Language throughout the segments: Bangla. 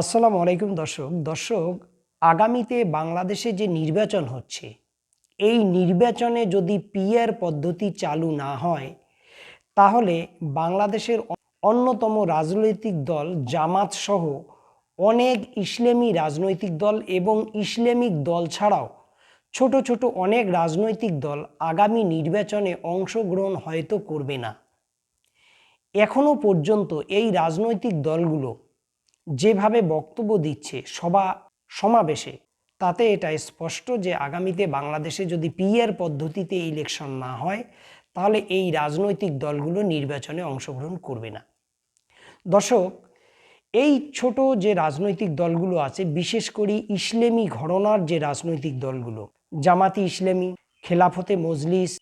আসসালামু আলাইকুম দর্শক। দর্শক, আগামীতে বাংলাদেশে যে নির্বাচন হচ্ছে, এই নির্বাচনে যদি পিআর পদ্ধতি চালু না হয়, তাহলে বাংলাদেশের অন্যতম রাজনৈতিক দল জামাত সহ অনেক ইসলামী রাজনৈতিক দল এবং ইসলামিক দল ছাড়াও ছোট ছোট অনেক রাজনৈতিক দল আগামী নির্বাচনে অংশগ্রহণ হয়তো করবে না। এখনও পর্যন্ত এই রাজনৈতিক দলগুলো যেভাবে বক্তব্য দিচ্ছে সভা সমাবেশে, তাতে এটা স্পষ্ট যে আগামীতে বাংলাদেশে যদি পিআর পদ্ধতিতে ইলেকশন না হয়, তাহলে এই রাজনৈতিক দলগুলো নির্বাচনে অংশগ্রহণ করবে না। দর্শক, এই ছোট যে রাজনৈতিক দলগুলো আছে, বিশেষ করে ইসলামী ঘরনার যে রাজনৈতিক দলগুলো, জামাতি ইসলামী, খেলাফতে মজলিস,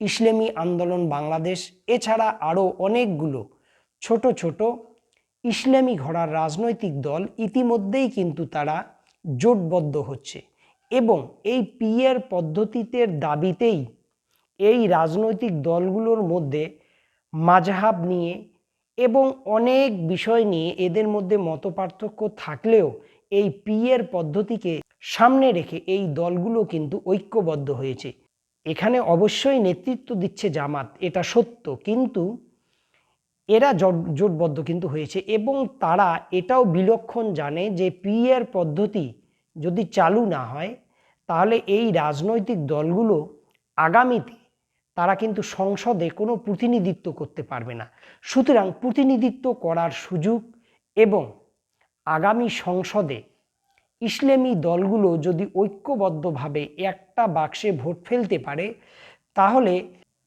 ইসলামী আন্দোলন বাংলাদেশ, এছাড়া আরও অনেকগুলো ছোট ছোট ইসলামী ঘোড়ার রাজনৈতিক দল ইতিমধ্যেই কিন্তু তারা জোটবদ্ধ হচ্ছে এবং এই পিএর পদ্ধতিতে দাবিতেই এই রাজনৈতিক দলগুলোর মধ্যে মাঝহাব নিয়ে এবং অনেক বিষয় নিয়ে এদের মধ্যে মতপার্থক্য থাকলেও এই পিএর পদ্ধতিকে সামনে রেখে এই দলগুলো কিন্তু ঐক্যবদ্ধ হয়েছে। এখানে অবশ্যই নেতৃত্ব দিচ্ছে জামাত, এটা সত্য। কিন্তু এরা জোট- জোটবদ্ধ কিন্তু হয়েছে এবং তারা এটাও বিলক্ষণ জানে যে পিএর পদ্ধতি যদি চালু না হয়, তাহলে এই রাজনৈতিক দলগুলো আগামীতে তারা কিন্তু সংসদে কোনো প্রতিনিধিত্ব করতে পারবে না। সুতরাং প্রতিনিধিত্ব করার সুযোগ এবং আগামী সংসদে ইসলামী দলগুলো যদি ঐক্যবদ্ধভাবে একটা বাক্সে ভোট ফেলতে পারে, তাহলে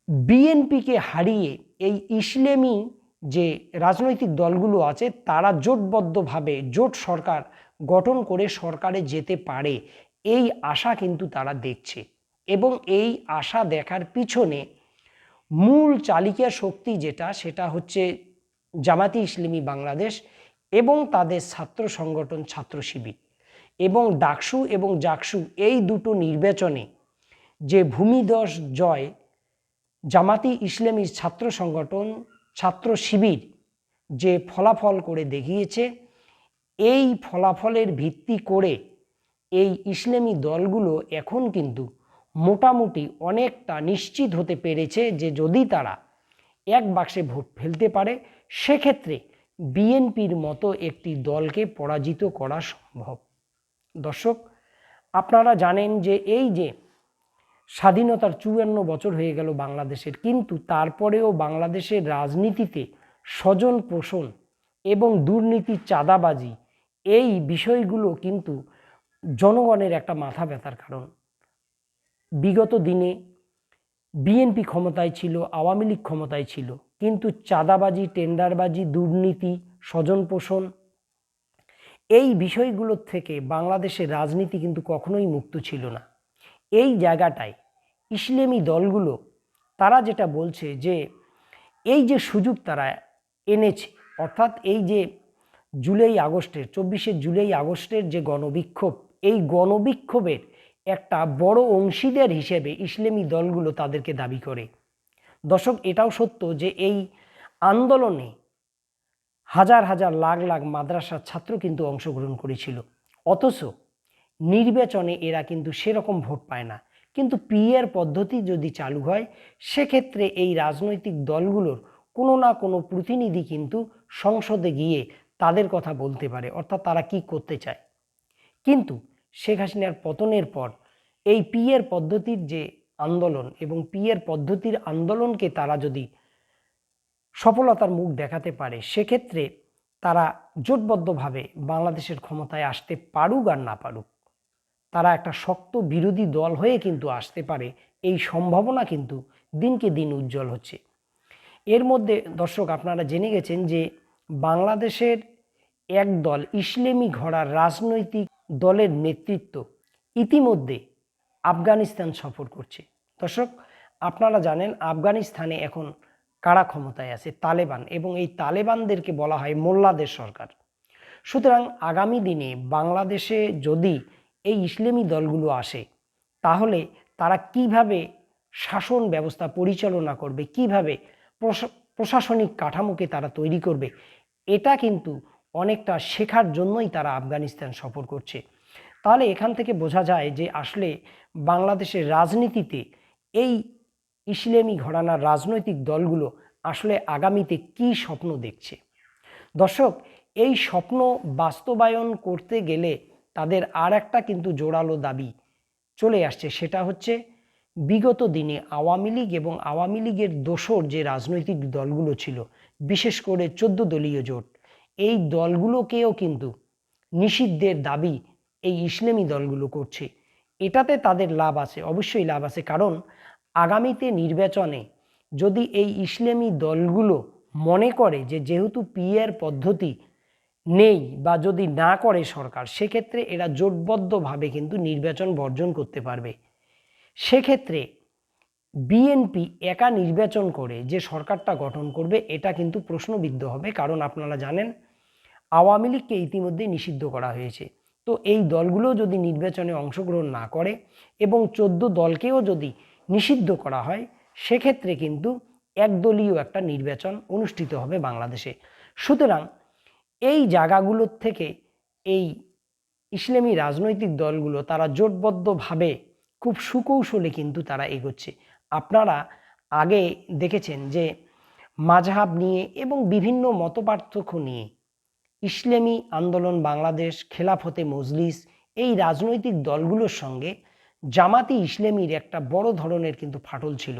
বিএনপিকে হারিয়ে এই ইসলামী যে রাজনৈতিক দলগুলো আছে, তারা জোটবদ্ধভাবে জোট সরকার গঠন করে সরকারে যেতে পারে। এই আশা কিন্তু তারা দেখছে এবং এই আশা দেখার পিছনে মূল চালিকা শক্তি যেটা, সেটা হচ্ছে জামাতি ইসলামী বাংলাদেশ এবং তাদের ছাত্র সংগঠন ছাত্র শিবির। এবং ডাকসু এবং জাকসু এই দুটো নির্বাচনে যে ভূমিদশ জয় জামাতি ইসলামী ছাত্র সংগঠন ছাত্র শিবির যে ফলাফল করে দেখিয়েছে, এই ফলাফলের ভিত্তি করে এই ইসলামী দলগুলো এখন কিন্তু মোটামুটি অনেকটা নিশ্চিত হতে পেরেছে যে যদি তারা এক বাক্সে ভোট ফেলতে পারে, সেক্ষেত্রে বিএনপির মতো একটি দলকে পরাজিত করা সম্ভব। দর্শক, আপনারা জানেন যে এই যে স্বাধীনতার চুয়ান্ন বছর হয়ে গেল বাংলাদেশের, কিন্তু তারপরেও বাংলাদেশের রাজনীতিতে স্বজন পোষণ এবং দুর্নীতি চাঁদাবাজি, এই বিষয়গুলো কিন্তু জনগণের একটা মাথা ব্যথার কারণ। বিগত দিনে বিএনপি ক্ষমতায় ছিল, আওয়ামী লীগ ক্ষমতায় ছিল, কিন্তু চাঁদাবাজি, টেন্ডারবাজি, দুর্নীতি, স্বজন পোষণ, এই বিষয়গুলোর থেকে বাংলাদেশের রাজনীতি কিন্তু কখনোই মুক্ত ছিল না। এই জায়গাটায় ইসলামী দলগুলো, তারা যেটা বলছে যে, এই যে সুযোগ তারা এনেছে, অর্থাৎ এই যে জুলাই আগস্টের, চব্বিশে জুলাই আগস্টের যে গণবিক্ষোভ, এই গণবিক্ষোভের একটা বড় অংশীদার হিসেবে ইসলামী দলগুলো তাদেরকে দাবি করে। দর্শক, এটাও সত্য যে এই আন্দোলনে হাজার হাজার লাখ লাখ মাদ্রাসার ছাত্র কিন্তু অংশগ্রহণ করেছিল। অথচ নির্বাচনে এরা কিন্তু সেরকম ভোট পায় না। কিন্তু পিএর পদ্ধতি যদি চালু হয়, সেক্ষেত্রে এই রাজনৈতিক দলগুলোর কোনো না কোনো প্রতিনিধি কিন্তু সংসদে গিয়ে তাদের কথা বলতে পারে, অর্থাৎ তারা কি করতে চায়। কিন্তু শেখ হাসিনার পতনের পর এই পিএর পদ্ধতির যে আন্দোলন এবং পিএর পদ্ধতির আন্দোলনকে তারা যদি সফলতার মুখ দেখাতে পারে, সেক্ষেত্রে তারা জোটবদ্ধভাবে বাংলাদেশের ক্ষমতায় আসতে পারুক আর না পারুক। তারা একটা শক্ত বিরোধী দল হয়ে কিন্তু আসতে পারে। এই সম্ভাবনা কিন্তু দিনকে দিন উজ্জ্বল হচ্ছে। এর মধ্যে, দর্শক, আপনারা জেনে গেছেন যে বাংলাদেশের এক দল ইসলামী ঘোড়ার রাজনৈতিক দলের নেতৃত্ব ইতিমধ্যে আফগানিস্তান সফর করছে। দর্শক, আপনারা জানেন আফগানিস্তানে এখন কারা ক্ষমতায় আছে? তালেবান এবং এই তালেবানদেরকে বলা হয় মোল্লাদের সরকার। সুতরাং আগামী দিনে বাংলাদেশে যদি এই ইসলামী দলগুলো আসে, তাহলে তারা কীভাবে শাসন ব্যবস্থা পরিচালনা করবে, কীভাবে প্রশা- প্রশাসনিক কাঠামোকে তারা তৈরি করবে, এটা কিন্তু অনেকটা শেখার জন্যই তারা আফগানিস্তান সফর করছে। তাহলে এখান থেকে বোঝা যায় যে আসলে বাংলাদেশের রাজনীতিতে এই ইসলামী ঘরানার রাজনৈতিক দলগুলো আসলে আগামীতে কি স্বপ্ন দেখছে। দর্শক, এই স্বপ্ন বাস্তবায়ন করতে গেলে তাদের আর একটা কিন্তু জোরালো দাবি চলে আসছে, সেটা হচ্ছে বিগত দিনে আওয়ামী লীগ এবং আওয়ামী লীগের দোসর যে রাজনৈতিক দলগুলো ছিল, বিশেষ করে চোদ্দ দলীয় জোট, এই দলগুলোকেও কিন্তু নিষিদ্ধের দাবি এই ইসলামী দলগুলো করছে। এটাতে তাদের লাভ আছে, অবশ্যই লাভ আছে, কারণ আগামীতে নির্বাচনে যদি এই ইসলামী দলগুলো মনে করে যে যেহেতু পিএর পদ্ধতি নেই বা যদি না করে সরকার, সেক্ষেত্রে এরা জোটবদ্ধভাবে কিন্তু নির্বাচন বর্জন করতে পারবে। সেক্ষেত্রে বিএনপি একা নির্বাচন করে যে সরকারটা গঠন করবে, এটা কিন্তু প্রশ্নবিদ্ধ হবে। কারণ আপনারা জানেন, আওয়ামী লীগকে ইতিমধ্যেই নিষিদ্ধ করা হয়েছে। তো এই দলগুলো যদি নির্বাচনে অংশগ্রহণ না করে এবং চোদ্দ দলকেও যদি নিষিদ্ধ করা হয়, সেক্ষেত্রে কিন্তু একদলীয় একটা নির্বাচন অনুষ্ঠিত হবে বাংলাদেশে। সুতরাং এই জায়গাগুলোর থেকে এই ইসলামী রাজনৈতিক দলগুলো তারা জোটবদ্ধভাবে খুব সুকৌশলে কিন্তু তারা এগোচ্ছে। আপনারা আগে দেখেছেন যে মাঝহাব নিয়ে এবং বিভিন্ন মতপার্থক্য নিয়ে ইসলামী আন্দোলন বাংলাদেশ খেলাফতে মজলিস এই রাজনৈতিক দলগুলোর সঙ্গে জামাতি ইসলামীর একটা বড় ধরনের কিন্তু ফাটল ছিল।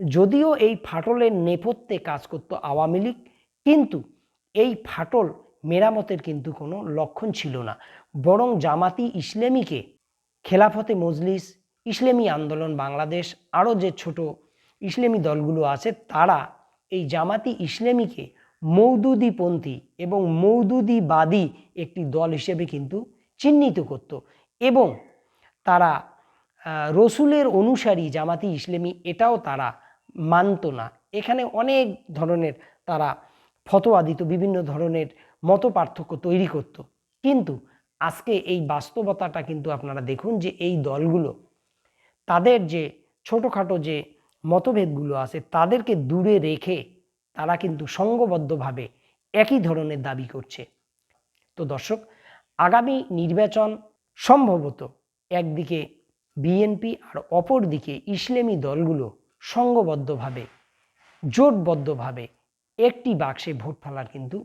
যদিও এই ফাটলের নেপথ্যে কাজ করত আওয়ামী লীগ, কিন্তু এই ফাটল মেরামতের কিন্তু কোনো লক্ষণ ছিল না। বরং জামাতি ইসলামীকে খেলাফতে মজলিস, ইসলামী আন্দোলন, বাংলাদেশ, আরও যে ছোট ইসলামী দলগুলো আছে, তারা এই জামাতি ইসলামীকে মৌদুদিপন্থী এবং মৌদুদিবাদী একটি দল হিসেবে কিন্তু চিহ্নিত করত এবং তারা রসুলের অনুসারী জামাতি ইসলামী, এটাও তারা মানত না। এখানে অনেক ধরনের তারা ফতোয়া দিত বিভিন্ন ধরনের মত পার্থক্য তৈরি করত। কিন্তু আজকে এই বাস্তবতাটা কিন্তু আপনারা দেখুন যে এই দলগুলো, তাদের যে ছোটোখাটো যে মতভেদগুলো আছে, তাদেরকে দূরে রেখে তারা কিন্তু সঙ্গবদ্ধভাবে একই ধরনের দাবি করছে। তো দর্শক, আগামী নির্বাচন সম্ভবত একদিকে বিএনপি আর অপরদিকে ইসলামী দলগুলো সঙ্গবদ্ধভাবে, জোটবদ্ধভাবে একটি বাক্সে ভোট ফেলার কিন্তু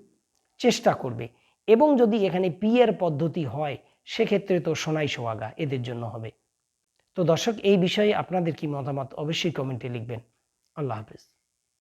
চেষ্টা করবে। এবং যদি এখানে পিয়ের পদ্ধতি হয়, সেক্ষেত্রে তো সোনাই সোয়াগা এদের জন্য হবে। তো দর্শক, এই বিষয়ে আপনাদের কি মতামত অবশ্যই কমেন্টে লিখবেন। আল্লাহ হাফেজ।